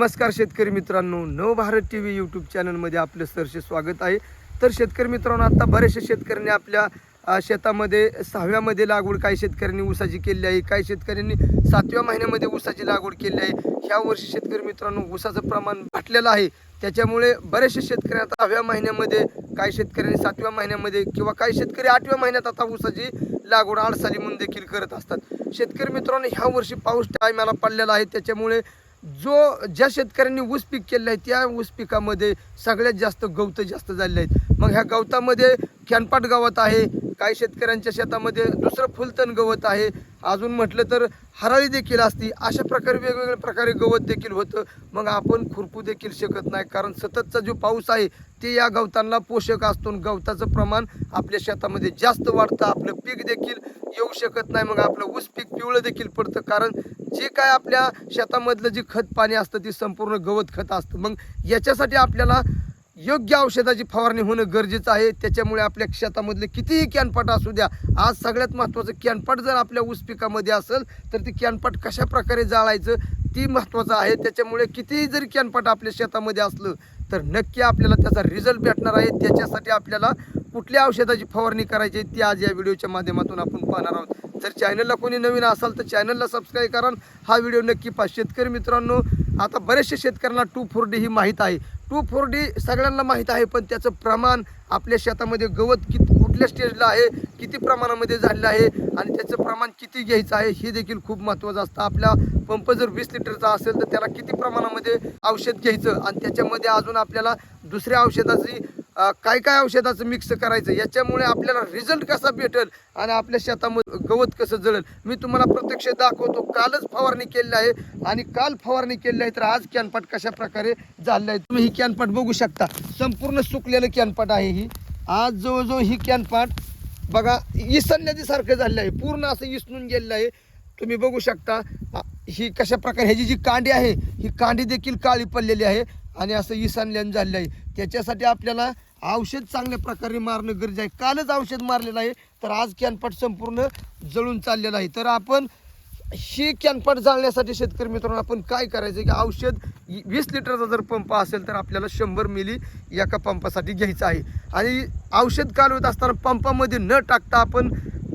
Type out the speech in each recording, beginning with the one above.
नमस्कार शेतकरी मित्रांनो नव भारत टी व्ही यूट्यूब चॅनलमध्ये आपलं सरसे स्वागत आहे. तर शेतकरी मित्रांनो आता बरेचशा शेतकऱ्यांनी आपल्या शेतामध्ये सहाव्यामध्ये लागवड काही शेतकऱ्यांनी ऊसाची केली आहे काही शेतकऱ्यांनी सातव्या महिन्यामध्ये ऊसाची लागवड केली आहे ह्या वर्षी शेतकरी मित्रांनो ऊसाचं प्रमाण घटलेलं आहे. त्याच्यामुळे बरेचसे शेतकरी आता सहाव्या महिन्यामध्ये काही शेतकऱ्यांनी सातव्या महिन्यामध्ये किंवा काही शेतकरी आठव्या महिन्यात आता ऊसाची लागवड आडसाली म्हणून देखील करत असतात. शेतकरी मित्रांनो ह्या वर्षी पाऊस टायमाला पडलेला आहे. त्याच्यामुळे जो ज्या शेतकऱ्यांनी ऊस पीक केलं आहे त्या ऊस पिकामध्ये सगळ्यात जास्त गवतं जास्त झालेले आहेत. मग ह्या गवतामध्ये कॅनपाट गवत आहे काही शेतकऱ्यांच्या शेतामध्ये दुसरं फुलतण गवत आहे. अजून म्हटलं तर हराळी देखील असती अशा प्रकारे वेगवेगळ्या प्रकारे गवत देखील होतं. मग आपण खुरपू देखील शकत नाही कारण सततचा जो पाऊस आहे ते या गवतांना पोषक असतो आणि गवताचं प्रमाण आपल्या शेतामध्ये जास्त वाढतं. आपलं पीक देखील येऊ शकत नाही मग आपलं ऊस पीक पिवळं देखील पडतं. कारण जे काय आपल्या शेतामधलं जे खत पाणी असतं ते संपूर्ण गवत खत असतं. मग याच्यासाठी आपल्याला योग्य औषधाची फवारणी होणं गरजेचं आहे. त्याच्यामुळे आपल्या शेतामधले कितीही कॅनपाट असू द्या आज सगळ्यात महत्त्वाचं कॅनपाट जर आपल्या ऊस पिकामध्ये असेल तर ती कॅनपाट कशा प्रकारे जाळायचं ती महत्त्वाचं आहे. त्याच्यामुळे कितीही जरी कॅनपाट आपल्या शेतामध्ये असलं तर नक्की आपल्याला त्याचा रिझल्ट भेटणार आहे. त्याच्यासाठी आपल्याला कुठल्या औषधाची फवारणी करायची आहे ती आज या व्हिडिओच्या माध्यमातून आपण पाहणार आहोत. जर चॅनलला कोणी नवीन असाल तर चॅनलला सबस्क्राईब करा. हा व्हिडिओ नक्की पहा. शेतकरी मित्रांनो आता बरेचसे शेतकऱ्यांना टू फोर डी ही माहीत आहे. टू फोर डी सगळ्यांना माहीत आहे पण त्याचं प्रमाण आपल्या शेतामध्ये गवत किती कुठल्या स्टेजला आहे किती प्रमाणामध्ये झालेलं आहे आणि त्याचं प्रमाण किती घ्यायचं आहे हे देखील खूप महत्त्वाचं असतं. आपला पंप जर वीस लिटरचा असेल तर त्याला किती प्रमाणामध्ये औषध घ्यायचं? आणि त्याच्यामध्ये अजून आपल्याला दुसऱ्या औषधाची काय काय औषधाचं मिक्स करायचं? याच्यामुळे आपल्याला रिझल्ट कसा भेटेल आणि आपल्या शेतामध्ये गवत कसं जळेल? मी तुम्हाला प्रत्यक्ष दाखवतो. कालच फवारणी केलेली आहे आणि काल फवारणी केलेली आहे तर आज कॅनपाट कशा प्रकारे झालेलं आहे तुम्ही ही कॅनपाट बघू शकता. संपूर्ण सुकलेलं कॅनपाट आहे ही. आज जवळजवळ ही कॅनपाट बघा इसरण्याची झालेलं आहे. पूर्ण असं इसनून गेलेलं आहे. तुम्ही बघू शकता ही कशा प्रकारे ह्याची जी कांडी आहे ही कांडी देखील काळी पडलेली आहे आणि असं इसानल्यान झालेलं आहे. त्याच्यासाठी आपल्याला औषध चांगल्या प्रकारे मारणं गरजेचं आहे. कालच औषध मारलेलं आहे तर आज कॅनपाट संपूर्ण जळून चाललेलं आहे. तर आपण ही कॅनपाट जाळण्यासाठी शेतकरी मित्रांनो आपण काय करायचं की औषध वीस लिटरचा जर पंप असेल तर आपल्याला शंभर मिली एका पंपासाठी घ्यायचं आहे. आणि औषध कालवत असताना पंपामध्ये न टाकता आपण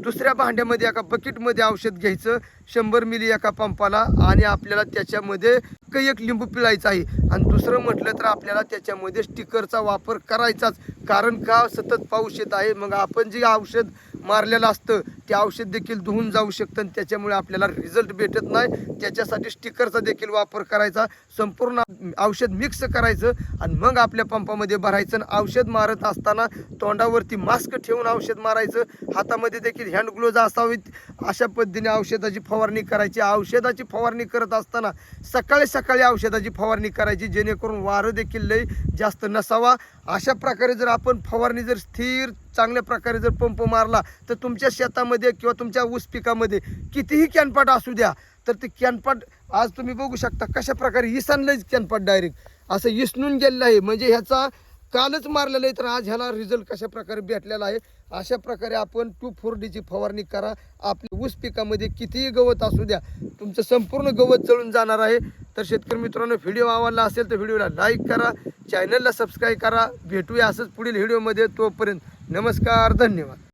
दुसऱ्या भांड्यामध्ये एका बकेटमध्ये औषध घ्यायचं. शंभर मिली एका पंपाला आणि आपल्याला त्याच्यामध्ये एक एक लिंबू पिळायचा आहे. आणि दुसरं म्हटलं तर आपल्याला त्याच्यामध्ये स्टिकरचा वापर करायचाच. कारण का? सतत पाऊस येत आहे. मग आपण जे औषध मारलेलं असतं. ते औषध देखील धुवून जाऊ शकतं आणि त्याच्यामुळे आपल्याला रिझल्ट भेटत नाही. त्याच्यासाठी स्टिकरचा देखील वापर करायचा. संपूर्ण औषध मिक्स करायचं आणि मग आपल्या पंपामध्ये भरायचं आणि औषध मारत असताना तोंडावरती मास्क ठेवून औषध मारायचं. हातामध्ये देखील हँड ग्लोज असावेत. अशा पद्धतीने औषधाची फवारणी करायची. औषधाची फवारणी करत असताना सकाळी सकाळी औषधाची फवारणी करायची. जेणेकरून वारं देखील लई जास्त नसावा. अशा प्रकारे जर आपण फवारणी जर स्थिर चांगल्या प्रकारे जर पंप मारला तर तुमच्या शेतामध्ये किंवा तुमच्या ऊस पिकामध्ये कितीही कॅनपाट असू द्या तर ते कॅनपाट आज तुम्ही बघू शकता कशा प्रकारे इसनलंच कॅनपाट डायरेक्ट असं इसनून गेलेलं आहे. म्हणजे ह्याचा कालच मारलेलं आहे तर आज ह्याला रिझल्ट कशा प्रकारे भेटलेला आहे अशा प्रकारे आपण टू फोर डीची फवारणी करा. आपल्या ऊस पिकामध्ये कितीही गवत असू द्या तुमचं संपूर्ण गवत जळून जाणार आहे. तर शेतकरी मित्रांनो व्हिडिओ आवडला असेल तर व्हिडिओला लाईक करा चॅनलला सबस्क्राईब करा. भेटूया असंच पुढील व्हिडिओमध्ये तोपर्यंत नमस्कार धन्यवाद.